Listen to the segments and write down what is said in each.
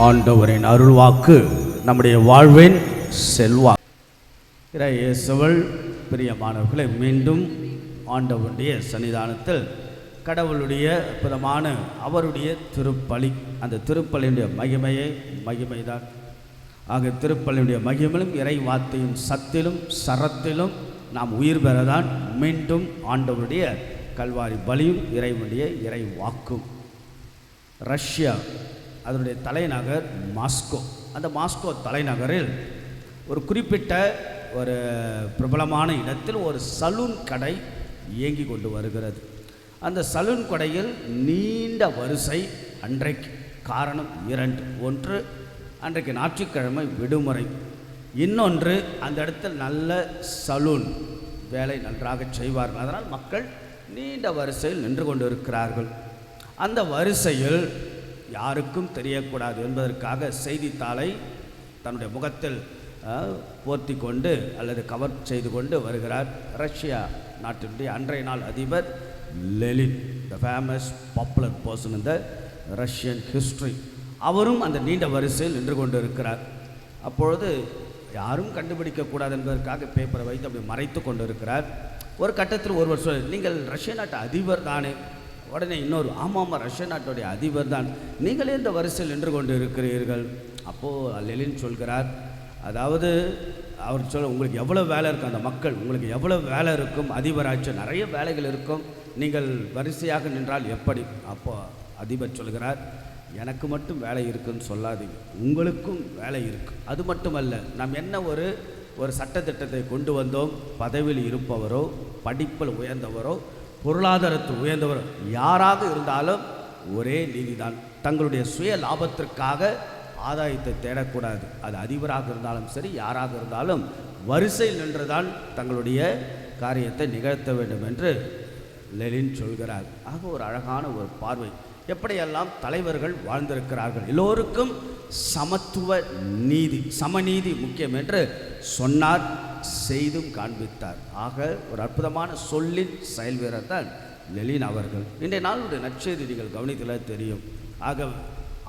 ஆண்டவரின் அருள்வாக்கு நம்முடைய வாழ்வின் செல்வா இயேசுவல் பிரியமானவர்களை மீண்டும் ஆண்டவருடைய சன்னிதானத்தில் கடவுளுடைய அற்புதமான அவருடைய திருப்பலி அந்த திருப்பலியுடைய மகிமையே மகிமைதான். ஆக திருப்பலியுடைய மகிமையிலும் இறை வார்த்தையும் சத்திலும் சரத்திலும் நாம் உயிர் பெறதான் மீண்டும் ஆண்டவருடைய கல்வாரி பலியும் இறைவனுடைய இறை வாக்கும். ரஷ்யா அதனுடைய தலைநகர் மாஸ்கோ. அந்த மாஸ்கோ தலைநகரில் ஒரு குறிப்பிட்ட ஒரு பிரபலமான இடத்தில் ஒரு சலூன் கடை இயங்கி கொண்டு வருகிறது. அந்த சலூன் கடையில் நீண்ட வரிசை அன்றைக்கு காரணம் இரண்டு. ஒன்று அன்றைக்கு ஞாயிற்றுக்கிழமை விடுமுறை. இன்னொன்று அந்த இடத்தில் நல்ல சலூன் வேலை நன்றாக செய்வார்கள். அதனால் மக்கள் நீண்ட வரிசையில் நின்று கொண்டு இருக்கிறார்கள் அந்த வரிசையில் யாருக்கும் தெரியக்கூடாது என்பதற்காக செய்தித்தாளை தன்னுடைய முகத்தில் போர்த்தி கொண்டு அல்லது கவர் செய்து கொண்டு வருகிறார் ரஷ்யா நாட்டினுடைய அன்றைய நாள் அதிபர் Lenin the famous popular person இந்த ரஷ்யன் ஹிஸ்ட்ரி அவரும் அந்த நீண்ட வரிசையில் நின்று கொண்டு இருக்கிறார் அப்பொழுது யாரும் கண்டுபிடிக்கக்கூடாது என்பதற்காக பேப்பரை வைத்து அப்படி மறைத்து கொண்டு இருக்கிறார் ஒரு கட்டத்தில் ஒருவர் சொல் நீங்கள் ரஷ்ய நாட்டு அதிபர் தானே உடனே இன்னொரு ஆமாம் ரஷ்ய நாட்டுடைய அதிபர் தான். நீங்களே இந்த வரிசையில் நின்று கொண்டு இருக்கிறீர்கள் அப்போது லெலின் சொல்கிறார் அதாவது அவர் சொல்ல உங்களுக்கு எவ்வளோ வேலை இருக்கும் அந்த மக்கள்? உங்களுக்கு எவ்வளோ வேலை இருக்கும்? அதிபராட்சி நிறைய வேலைகள் இருக்கும். நீங்கள் வரிசையாக நின்றால் எப்படி? அப்போ அதிபர் சொல்கிறார் எனக்கு மட்டும் வேலை இருக்குன்னு சொல்லாதீங்க. உங்களுக்கும் வேலை இருக்கு. அது மட்டுமல்ல நாம் என்ன ஒரு ஒரு சட்டத்திட்டத்தை கொண்டு வந்தோம்? பதவியில் இருப்பவரோ படிப்பில் உயர்ந்தவரோ பொருளாதாரத்தில் உயர்ந்தவர் யாராக இருந்தாலும் ஒரே நீதிதான். தங்களுடைய சுய லாபத்திற்காக ஆதாயத்தை தேடக்கூடாது. அது அதிபராக இருந்தாலும் சரி யாராக இருந்தாலும் வரிசையில் நின்றுதான் தங்களுடைய காரியத்தை நிகழ்த்த வேண்டும் என்று லெலின் சொல்கிறார். ஆக ஒரு அழகான ஒரு பார்வை. எப்படியெல்லாம் தலைவர்கள் வாழ்ந்திருக்கிறார்கள்? எல்லோருக்கும் சமத்துவ நீதி சமநீதி முக்கியம் என்று சொன்னார் செய்தும் காண்பித்தார். ஆக ஒரு அற்புதமான சொல்லின் செயல் வீரர் தான் லெலின் அவர்கள். இன்றைய நாளுடைய நற்செய்தி நீங்கள் கவனித்துல தெரியும். ஆக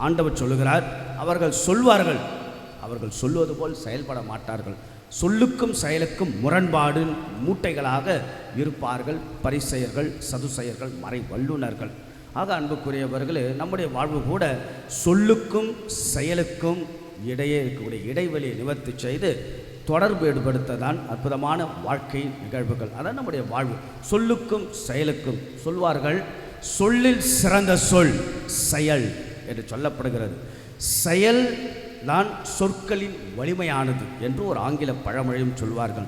ஆண்டவர் சொல்லுகிறார் அவர்கள் சொல்வார்கள். அவர்கள் சொல்வது போல் செயல்பட மாட்டார்கள். சொல்லுக்கும் செயலுக்கும் முரண்பாடு மூட்டைகளாக இருப்பார்கள். பரிசெயர்கள் சதுசெயர்கள் மறை வல்லுனர்கள் ஆக அன்புக்குரியவர்களே நம்முடைய வாழ்வு கூட சொல்லுக்கும் செயலுக்கும் இடையே இருக்கக்கூடிய இடைவெளியை நிவர்த்தி செய்து தொடர்பு ஏற்படுத்த தான் அற்புதமான வாழ்க்கை நிகழ்வுகள். அதான் நம்முடைய வாழ்வு. சொல்லுக்கும் செயலுக்கும் சொல்வார்கள் சொல்லில் சிறந்த சொல் செயல் என்று சொல்லப்படுகிறது. செயல் தான் சொற்களின் வலிமையானது என்று ஒரு ஆங்கில பழமொழியும் சொல்வார்கள்.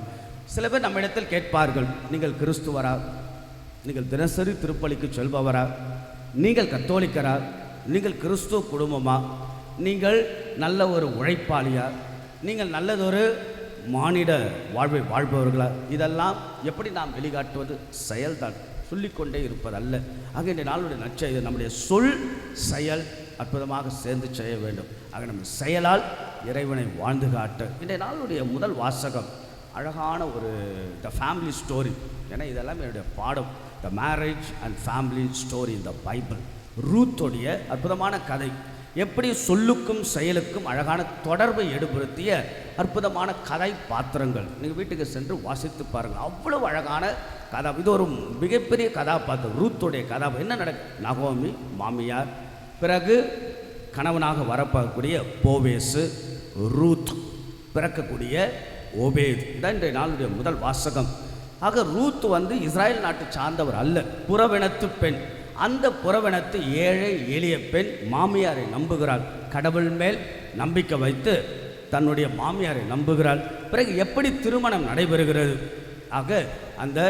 சில பேர் நம்மிடத்தில் கேட்பார்கள் நீங்கள் கிறிஸ்துவரா? நீங்கள் தினசரி திருப்பலிக்கு செல்பவரா? நீங்கள் கத்தோலிக்கரா? நீங்கள் கிறிஸ்துவ குடும்பமா? நீங்கள் நல்ல ஒரு உழைப்பாளியா? நீங்கள் நல்லதொரு மானிட வாழ்வை வாழ்பவர்களா? இதெல்லாம் எப்படி நாம் வெளிக்காட்டுவது செயல்தான். சொல்லிக்கொண்டே இருப்பதல்ல. ஆக இந்த நாளுடைய நற்செய்தி நம்முடைய சொல் செயல் அற்புதமாக சேர்ந்து செய்ய வேண்டும். ஆக நம்ம செயலால் இறைவனை வாழ்ந்து காட்ட. இன்றைய நாளுடைய முதல் வாசகம் அழகான ஒரு த ஃபேமிலி ஸ்டோரி ஏன்னா இதெல்லாம் என்னுடைய பாடம். The marriage and family story இந்த பைபிள் ரூத்தோடைய அற்புதமான கதை. எப்படி சொல்லுக்கும் செயலுக்கும் அழகான தொடர்பை ஏற்படுத்திய அற்புதமான கதை பாத்திரங்கள். நீங்கள் வீட்டுக்கு சென்று வாசித்து பாருங்கள். அவ்வளவு அழகான கதா. இது ஒரு மிகப்பெரிய கதாபாத்திரம். ரூத்துடைய கதா. என்ன நடக்கு? நகோமி மாமியார் பிறகு கணவனாக வரப்படக்கூடிய போவேசு ரூத் பிறக்கக்கூடிய ஓபேத். இதான் இன்றைய நாளுடைய முதல் வாசகம். ஆக ரூத் வந்து இஸ்ராயல் நாட்டை சார்ந்தவர் அல்ல. புறவினத்து பெண். அந்த புறவினத்து ஏழை எளிய பெண் மாமியாரை நம்புகிறாள். கடவுள் மேல் நம்பிக்கை வைத்து தன்னுடைய மாமியாரை நம்புகிறாள். பிறகு எப்படி திருமணம் நடைபெறுகிறது? ஆக அந்த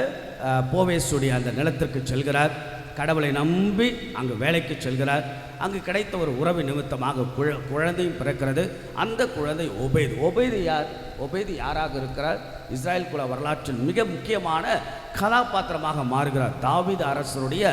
அஹ், போவேசுடைய அந்த நிலத்திற்கு செல்கிறார். கடவுளை நம்பி அங்கு வேலைக்கு செல்கிறார். அங்கு கிடைத்த ஒரு உறவு நிமித்தமாக குழ குழந்தையும் பிறக்கிறது. அந்த குழந்தை ஒபேது ஒபேது யார்? ஒபேது யாராக இருக்கிறார்? இஸ்ராயல் குல வரலாற்றில் மிக முக்கியமான கதாபாத்திரமாக மாறுகிறார். தாவித அரசருடைய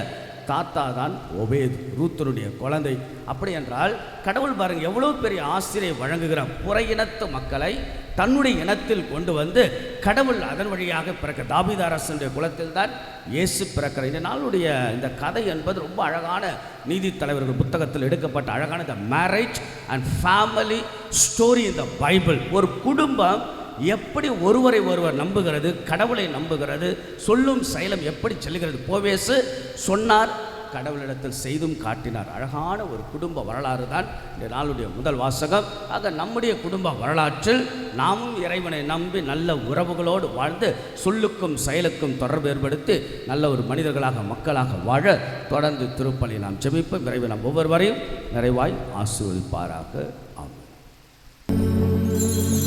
தாத்தா தான் ஒபேத் ரூத்தருடைய குழந்தை. அப்படி என்றால் கடவுள் பாருங்க எவ்வளோ பெரிய ஆசிரியை வழங்குகிற புற இனத்து மக்களை தன்னுடைய இனத்தில் கொண்டு வந்து கடவுள் அதன் வழியாக பிறக்க தாபிதாரசனுடைய குலத்தில் தான் இயேசு பிறக்கிற இந்த நாளுடைய இந்த கதை என்பது ரொம்ப அழகான நீதி தலைவர்கள் புத்தகத்தில் எடுக்கப்பட்ட அழகான இந்த மேரேஜ் அண்ட் ஃபேமிலி ஸ்டோரி இந்த பைபிள் ஒரு குடும்பம் எப்படி ஒருவரை ஒருவர் நம்புகிறது கடவுளை நம்புகிறது சொல்லும் செயலும் எப்படி செல்கிறது? போவேசு சொன்னார் கடவுளிடத்தில் செய்தும் காட்டினார். அழகான ஒரு குடும்ப வரலாறு தான் இந்த நாளுடைய முதல் வாசகம். ஆக நம்முடைய குடும்ப வரலாற்றில் நாமும் இறைவனை நம்பி நல்ல உறவுகளோடு வாழ்ந்து சொல்லுக்கும் செயலுக்கும் தொடர்பு ஏற்படுத்தி நல்ல ஒரு மனிதர்களாக மக்களாக வாழ தொடர்ந்து திருப்பலி நாம் ஜெபிப்போம். இறைவன் நாம் ஒவ்வொருவரையும் நிறைவாய் ஆசீர்வதிப்பாராக. ஆமென்.